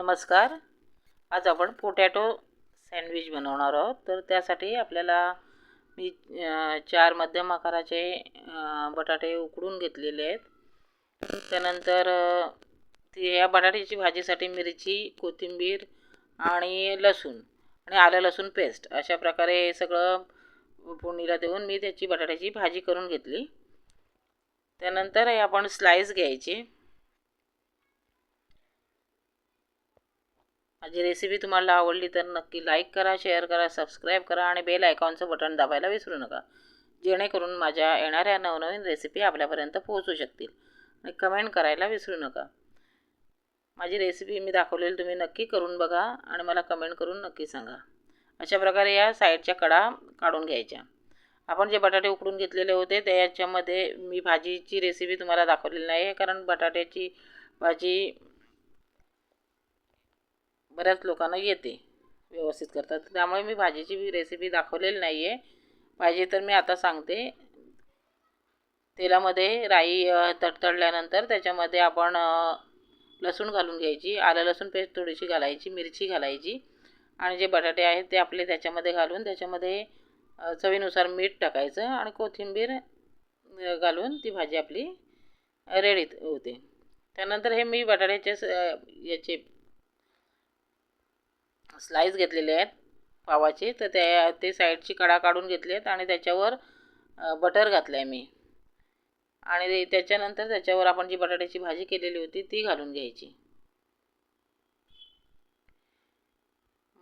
नमस्कार. आज आपण पोटॅटो सँडविच बनवणार आहोत. तर त्यासाठी आपल्याला मी चार मध्यम आकाराचे बटाटे उकडून घेतलेले आहेत. त्यानंतर ती या बटाट्याची भाजीसाठी मिरची कोथिंबीर आणि लसूण आणि आलं लसूण पेस्ट अशा प्रकारे हे सगळं फोडणीला देऊन मी त्याची बटाट्याची भाजी करून घेतली. त्यानंतर हे आपण स्लाईस घ्यायची. माझी रेसिपी तुम्हाला आवडली तर नक्की लाईक करा शेअर करा सबस्क्राईब करा आणि बेल आयकॉनचं बटन दाबायला विसरू नका. जेणेकरून माझ्या येणाऱ्या नवनवीन रेसिपी आपल्यापर्यंत पोहोचू शकतील आणि कमेंट करायला विसरू नका. माझी रेसिपी मी दाखवलेली तुम्ही नक्की करून बघा आणि मला कमेंट करून नक्की सांगा. अशा प्रकारे या साईडच्या कडा काढून घ्यायच्या. आपण जे बटाटे उकडून घेतलेले होते त्याच्यामध्ये मी भाजीची रेसिपी तुम्हाला दाखवलेली नाही आहे कारण बटाट्याची भाजी बऱ्याच लोकांना येते व्यवस्थित करतात. त्यामुळे मी भाजीची रेसिपी दाखवलेली नाही आहे पाहिजे तर मी आता सांगते. तेलामध्ये राई तडतडल्यानंतर त्याच्यामध्ये आपण लसूण घालून घ्यायची. आलं लसूण पेस्ट थोडीशी घालायची मिरची घालायची. आणि जे बटाटे आहेत ते आपले त्याच्यामध्ये घालून त्याच्यामध्ये चवीनुसार मीठ टाकायचं आणि कोथिंबीर घालून ती भाजी आपली रेडीत होते. त्यानंतर हे मी बटाट्याचे याचे स्लाईस घेतलेले आहेत पावाचे. तर त्या ते साईडची कडा काढून घेतले आहेत आणि त्याच्यावर बटर घातलं आहे मी. आणि त्याच्यानंतर त्याच्यावर आपण जी बटाट्याची भाजी केलेली होती ती घालून घ्यायची.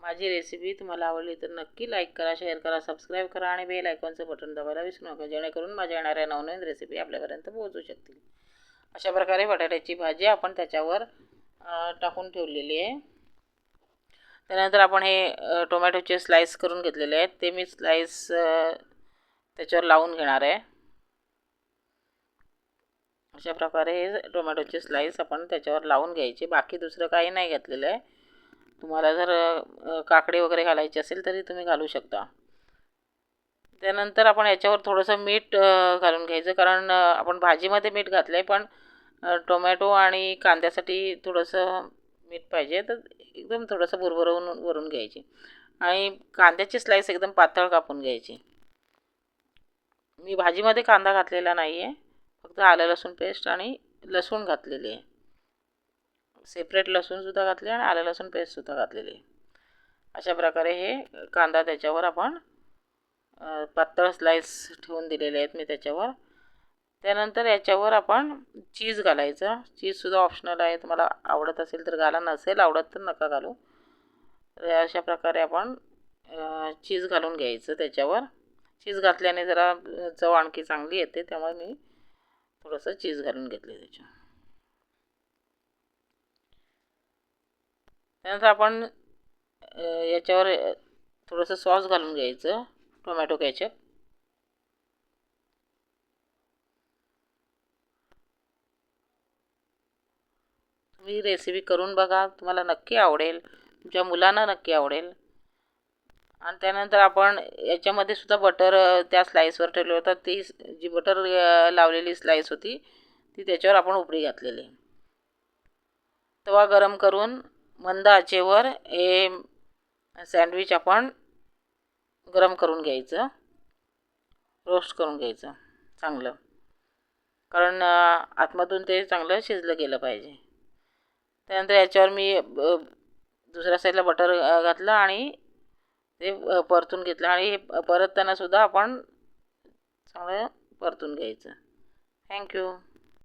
माझी रेसिपी तुम्हाला आवडली तर नक्की लाईक करा शेअर करा सबस्क्राईब करा आणि बेल आयकॉनचं बटन दाबायला विसरू नका. जेणेकरून माझ्या येणाऱ्या नवनवीन रेसिपी आपल्यापर्यंत पोहोचू शकतील. अशा प्रकारे बटाट्याची भाजी आपण त्याच्यावर टाकून ठेवलेली आहे. त्यानंतर आपण हे टोमॅटोचे स्लाईस करून घेतलेले आहेत. ते मी स्लाईस त्याच्यावर लावून घेणार आहे. अशा प्रकारे हे टोमॅटोचे स्लाईस आपण त्याच्यावर लावून घ्यायचे. बाकी दुसरं काही नाही घेतलेलं आहे. तुम्हाला जर काकडे वगैरे घालायचे असेल तरी तुम्ही घालू शकता. त्यानंतर आपण याच्यावर थोडंसं मीठ घालून घ्यायचं. कारण आपण भाजीमध्ये मीठ घातलं आहे पण टोमॅटो आणि कांद्यासाठी थोडंसं मीठ पाहिजे तर एकदम थोडंसं भुरभरवून वरून घ्यायची. आणि कांद्याची स्लाईस एकदम पातळ कापून घ्यायची. मी भाजीमध्ये कांदा घातलेला नाही आहे फक्त आलं लसूण पेस्ट आणि लसूण घातलेली आहे. सेपरेट लसूणसुद्धा घातले आणि आलं लसूण पेस्टसुद्धा घातलेली आहे. अशा प्रकारे हे कांदा त्याच्यावर आपण पातळ स्लाईस ठेवून दिलेले आहेत मी त्याच्यावर. त्यानंतर याच्यावर आपण चीज घालायचं. चीजसुद्धा ऑप्शनल आहे. तुम्हाला आवडत असेल तर घाला. नसेल आवडत तर नका घालू. तर अशा प्रकारे आपण चीज घालून घ्यायचं त्याच्यावर. चीज घातल्याने जरा चव आणखी चांगली येते. त्यामुळे मी थोडंसं चीज घालून घेतले त्याच्या त्यानंतर आपण याच्यावर थोडंसं सॉस घालून घ्यायचं. टोमॅटो कॅचअप तुम्ही रेसिपी करून बघा. तुम्हाला नक्की आवडेल. तुमच्या मुलांना नक्की आवडेल. आणि त्यानंतर आपण याच्यामध्ये सुद्धा बटर त्या स्लाईसवर ठेवलं होतं. ती जी बटर लावलेली स्लाईस होती ती त्याच्यावर आपण उपडी घातलेली. तवा गरम करून मंद आचेवर हे सँडविच आपण गरम करून घ्यायचं. रोस्ट करून घ्यायचं. चांगलं. कारण आतमधून ते चांगलं शिजलं गेलं पाहिजे. त्यानंतर याच्यावर मी दुसऱ्या साईडला बटर घातलं आणि ते परतून घेतलं. आणि हे परततानासुद्धा आपण चांगलं परतून घ्यायचं. थँक्यू